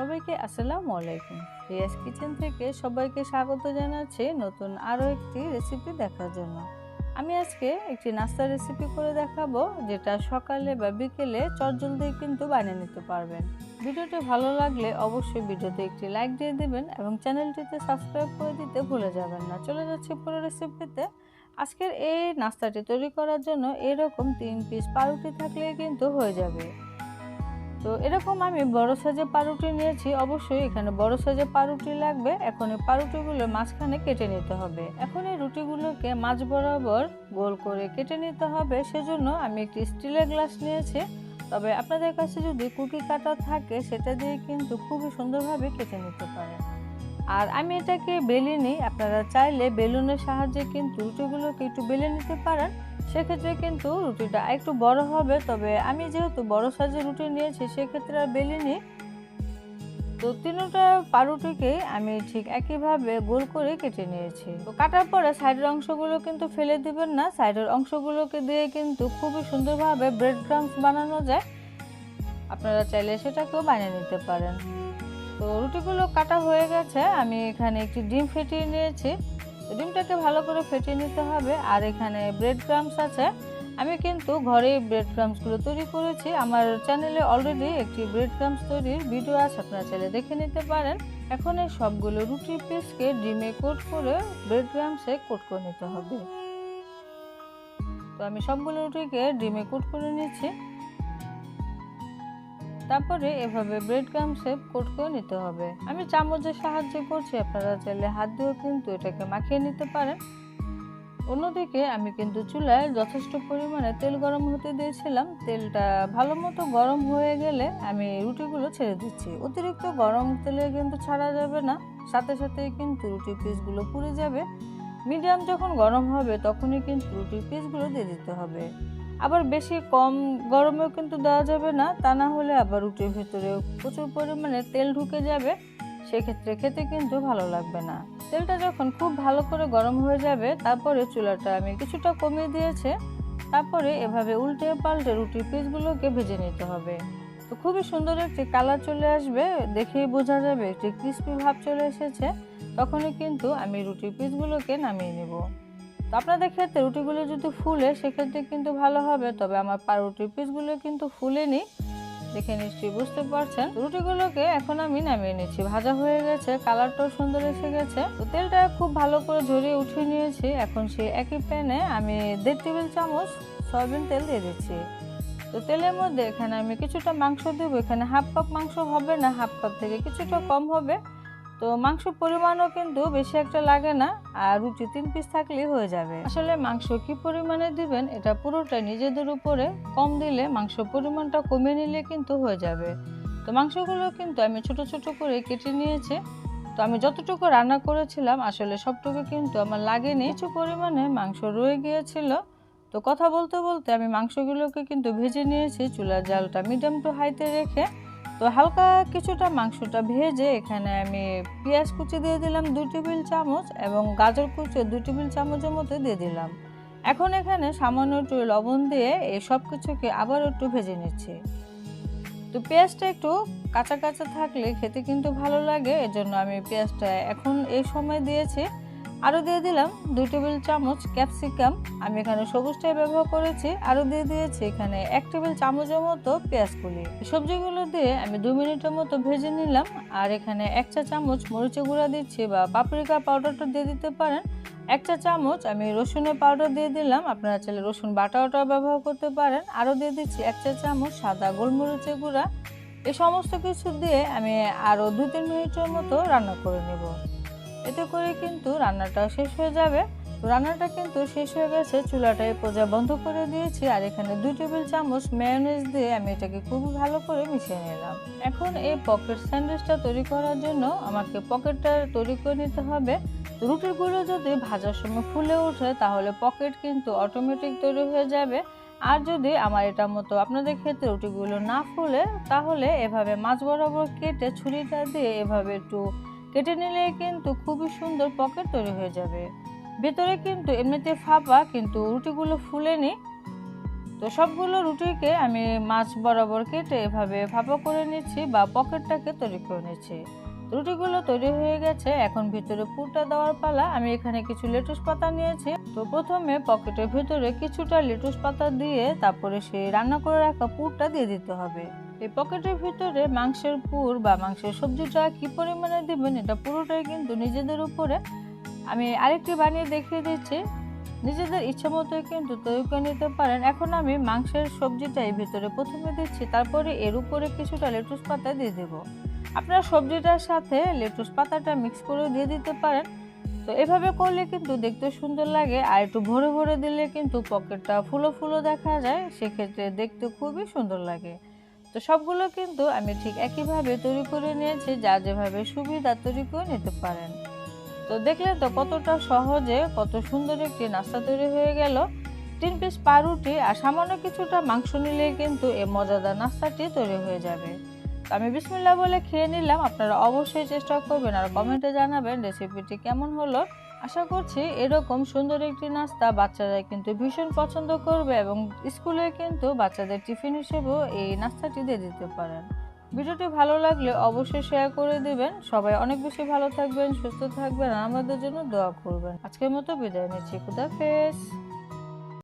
সবাইকে আসসালামু আলাইকুম। রিয়াজ কিচেন থেকে সবাইকে স্বাগত জানাচ্ছি নতুন আরও একটি রেসিপি দেখার জন্য। আমি আজকে একটি নাস্তা রেসিপি করে দেখাবো, যেটা সকালে বা বিকেলে চটজলদি কিন্তু বানিয়ে নিতে পারবেন। ভিডিওটি ভালো লাগলে অবশ্যই ভিডিওতে একটি লাইক দিয়ে দেবেন এবং চ্যানেলটিতে সাবস্ক্রাইব করে দিতে ভুলে যাবেন না। চলে যাচ্ছি পুরো রেসিপিতে। আজকের এই নাস্তাটি তৈরি করার জন্য এরকম তিন পিস পাউরুটি থাকলে কিন্তু হয়ে যাবে। তো এরকম আমি বড় সাইজের পাউরুটি নিয়েছি। অবশ্যই এখানে বড় সাইজের পাউরুটি লাগবে। এখন এই পাউরুটিগুলো মাঝখানে কেটে নিতে হবে। এখন এই রুটিগুলোকে মাঝ বরাবর গোল করে কেটে নিতে হবে। সেজন্য আমি একটি স্টিলের গ্লাস নিয়েছি। তবে আপনাদের কাছে যদি কুকি কাটা থাকে, সেটা দিয়ে কিন্তু খুবই সুন্দরভাবে কেটে নিতে পারেন আর আমি এটাকে বেলে নিই। আপনারা চাইলে বেলুনের সাহায্যে কিন্তু রুটিগুলোকে একটু বেলে নিতে পারেন। সেক্ষেত্রে কিন্তু রুটিটা একটু বড় হবে। তবে আমি যেহেতু বড় সাইজের রুটি নিয়েছি, সেক্ষেত্রে আর বেলিনি তো তিনটা পাউরুটিকে আমি ঠিক একইভাবে গোল করে কেটে নিয়েছি। তো কাটার পরে সাইডের অংশগুলো কিন্তু ফেলে দিবেন না। সাইডের অংশগুলোকে দিয়ে কিন্তু খুবই সুন্দরভাবে ব্রেড ক্রামস বানানো যায়। আপনারা চাইলে সেটাকেও বানিয়ে নিতে পারেন। তো রুটিগুলো কাটা হয়ে গেছে। আমি এখানে একটি ডিম ফেটিয়ে নিয়েছি। ডিমটাকে ভালো করে ফেটিয়ে নিতে হবে। আর এখানে ব্রেড ক্রামস আছে। আমি কিন্তু ঘরেই ব্রেড ক্রামসগুলো তৈরি করেছি। আমার চ্যানেলে অলরেডি একটি ব্রেড ক্রামস তৈরির ভিডিও আছে, আপনারা চাইলে দেখে নিতে পারেন। এখন এই সবগুলো রুটি পিসকে ডিমে কোট করে ব্রেড ক্রামসে কোট করে নিতে হবে। তো আমি সবগুলো রুটিকে ডিমে কোট করে নিচ্ছি। তারপরে এভাবে ব্রেড ক্রাম শেপ কোট নিতে হবে। আমি চামচের সাহায্য করছি, আপনারা চাইলে হাত দিয়েও কিন্তু এটাকে মাখিয়ে নিতে পারেন। অন্যদিকে আমি কিন্তু চুলায় যথেষ্ট পরিমাণে তেল গরম হতে দিয়েছিলাম। তেলটা ভালো মতো গরম হয়ে গেলে আমি রুটিগুলো ছেড়ে দিচ্ছি। অতিরিক্ত গরম তেলে কিন্তু ছাড়া যাবে না। সাথে সাথে কিন্তু রুটি পিসগুলো পুড়ে যাবে। মিডিয়াম যখন গরম হবে, তখনই কিন্তু রুটি পিসগুলো দিয়ে দিতে হবে। আবার বেশি কম গরমেও কিন্তু দেওয়া যাবে না, তা না হলে আবার রুটির ভিতরে প্রচুর পরিমাণে তেল ঢুকে যাবে, সেক্ষেত্রে খেতে কিন্তু ভালো লাগবে না। তেলটা যখন খুব ভালো করে গরম হয়ে যাবে, তারপরে চুলাটা আমি কিছুটা কমিয়ে দিয়েছে, তারপরে এভাবে উল্টে পাল্টে রুটির পিসগুলোকে ভেজে নিতে হবে। তো খুবই সুন্দর একটি কালার চলে আসবে, দেখেই বোঝা যাবে একটি ক্রিস্পি ভাব চলে এসেছে, তখনই কিন্তু আমি রুটির পিসগুলোকে নামিয়ে নেব। তো আপনাদের ক্ষেত্রে রুটিগুলো যদি ফুলে, সেক্ষেত্রে কিন্তু ভালো হবে। তবে আমার পাউরুটির পিসগুলো কিন্তু ফুলেনি, দেখে নিশ্চয়ই বুঝতে পারছেন। রুটিগুলোকে এখন আমি নামিয়ে নিচ্ছি। ভাজা হয়ে গেছে কালারটাও সুন্দর এসে গেছে। তেলটা খুব ভালো করে ঝরিয়ে উঠিয়ে নিয়েছি। এখন সেই একই প্যানে আমি দেড় টেবিল চামচ সয়াবিন তেল দিয়ে দিচ্ছি। তো তেলের মধ্যে এখানে আমি কিছুটা মাংস দেবো। এখানে হাফ কাপ মাংস হবে না, হাফ কাপ থেকে কিছুটা কম হবে। তো মাংস পরিমাণও কিন্তু বেশি একটা লাগে না, আর রুটি তিন পিস থাকলেই হয়ে যাবে। আসলে মাংস কি পরিমাণে দিবেন, এটা পুরোটাই নিজেদের উপরে কম দিলে মাংস পরিমাণটা কমিয়ে নিলে কিন্তু হয়ে যাবে। তো মাংসগুলো কিন্তু আমি ছোট ছোট করে কেটে নিয়েছি। তো আমি যতটুকু রান্না করেছিলাম, আসলে সবটুকু কিন্তু আমার লাগেনি। কিছু পরিমাণে মাংস রয়ে গিয়েছিল। তো কথা বলতে বলতে আমি মাংসগুলোকে কিন্তু ভেজে নিয়েছি, চুলার জালটা মিডিয়াম টু হাইতে রেখে। তো হালকা কিছুটা মাংসটা ভেজে এখানে আমি পেঁয়াজ কুচি দিয়ে দিলাম দুই টেবিল চামচ এবং গাজর কুচি দুই টেবিল চামচের মতো দিয়ে দিলাম। এখন এখানে সামান্য একটু লবণ দিয়ে এই সব কিছুকে আবার একটু ভেজে নিচ্ছি। তো পেঁয়াজটা একটু কাঁচা কাঁচা থাকলে খেতে কিন্তু ভালো লাগে, এজন্য আমি পেঁয়াজটা এখন এই সময় দিয়েছি। আরও দিয়ে দিলাম দুই টেবিল চামচ ক্যাপসিকাম। আমি এখানে সবুজটাই ব্যবহার করেছি। আরও দিয়ে দিয়েছি এখানে এক টেবিল চামচের মতো পেঁয়াজ কুলি। সবজিগুলো দিয়ে আমি দু মিনিটের মতো ভেজে নিলাম। আর এখানে এক চা চামচ মরিচের গুঁড়া দিচ্ছি বা পাপরিকা পাউডারটা দিয়ে দিতে পারেন। এক চা চামচ আমি রসুনের পাউডার দিয়ে দিলাম। আপনারা চাইলে রসুন বাটা ওটাও ব্যবহার করতে পারেন। আরও দিয়ে দিচ্ছি এক চা চামচ সাদা গোলমরিচের গুঁড়া। এই সমস্ত কিছু দিয়ে আমি আরও দু তিন মিনিটের মতো রান্না করে নেব। এতে করে কিন্তু রান্নাটা শেষ হয়ে যাবে। রান্নাটা কিন্তু শেষ হয়ে গেছে। চুলাটায় পোজা বন্ধ করে দিয়েছি আর এখানে দুই টেবিল চামচ মেয়োনেজ দিয়ে আমি এটাকে খুবই ভালো করে মিশিয়ে নিলাম। এখন এই পকেট স্যান্ডউইচটা তৈরি করার জন্য আমাকে পকেটটা তৈরি করে নিতে হবে। রুটিগুলো যদি ভাজার সময় ফুলে ওঠে তাহলে পকেট কিন্তু অটোমেটিক তৈরি হয়ে যাবে। আর যদি আমার এটা মতো আপনাদের ক্ষেত্রে রুটিগুলো না ফুলে তাহলে এভাবে মাছ বরাবর কেটে ছুরিটা দিয়ে এভাবে একটু কেটে নিলে কিন্তু খুবই সুন্দর পকেট তৈরি হয়ে যাবে। ভেতরে কিন্তু এমনিতে ফাঁপা, কিন্তু রুটিগুলো ফুলে ফুলেনি। তো সবগুলো রুটিকে আমি মাছ বরাবর কেটে এভাবে ফাঁপা করে নিচ্ছি বা পকেটটাকে তৈরি করে নিচ্ছি। রুটিগুলো তৈরি হয়ে গেছে। এখন ভিতরে পুরটা দেওয়ার পালা। আমি এখানে কিছু লেটুস পাতা নিয়েছি। তো প্রথমে পকেটের ভিতরে কিছুটা লেটুস পাতা দিয়ে তারপরে সেই রান্না করে রাখা পুরটা দিয়ে দিতে হবে। এই পকেটের ভিতরে মাংসের পুর বা মাংসের সবজিটা কি পরিমাণে দিবেন, এটা পুরোটাই কিন্তু নিজেদের উপরে। আমি আরেকটি বানিয়ে দেখিয়ে দিচ্ছি। নিজেদের ইচ্ছা মতো কিন্তু তৈরি করে নিতে পারেন। এখন আমি মাংসের সবজিটা এই ভিতরে প্রথমে দিচ্ছি। তারপরে এর উপরে কিছুটা লেটুস পাতা দিয়ে দেবো। আপনারা সবজিটার সাথে লেটুস পাতাটা মিক্স করে দিয়ে দিতে পারেন। তো এভাবে করলে কিন্তু দেখতে সুন্দর লাগে, আর একটু ভরে ভরে দিলে কিন্তু পকেটটা ফুলো ফুলো দেখা যায়, সেক্ষেত্রে দেখতে খুবই সুন্দর লাগে। তো সবগুলো কিন্তু আমি ঠিক একইভাবে তৈরি করে নিয়েছি, যা যেভাবে সুবিধা তৈরি করে নিতে পারেন। তো দেখলে তো কতটা সহজে, কত সুন্দর একটি নাস্তা তৈরি হয়ে গেল। তিন পিস পাউরুটি আর সামান্য কিছুটা মাংস নিলে কিন্তু এই মজাদার নাস্তাটি তৈরি হয়ে যাবে। আমি বিসমিল্লা বলে খেয়ে নিলাম। আপনারা অবশ্যই চেষ্টা করবেন আর কমেন্টে জানাবেন রেসিপিটি কেমন হলো। আশা করছি এরকম সুন্দর একটি নাস্তা বাচ্চারা কিন্তু ভীষণ পছন্দ করবে এবং স্কুলে কিন্তু বাচ্চাদের টিফিন হিসেবেও এই নাস্তাটি দিয়ে দিতে পারেন। ভিডিওটি ভালো লাগলে অবশ্যই শেয়ার করে দিবেন। সবাই অনেক বেশি ভালো থাকবেন, সুস্থ থাকবেন আমাদের জন্য দোয়া করবেন। আজকের মতো বিদায় নিচ্ছি। খুদাফেজ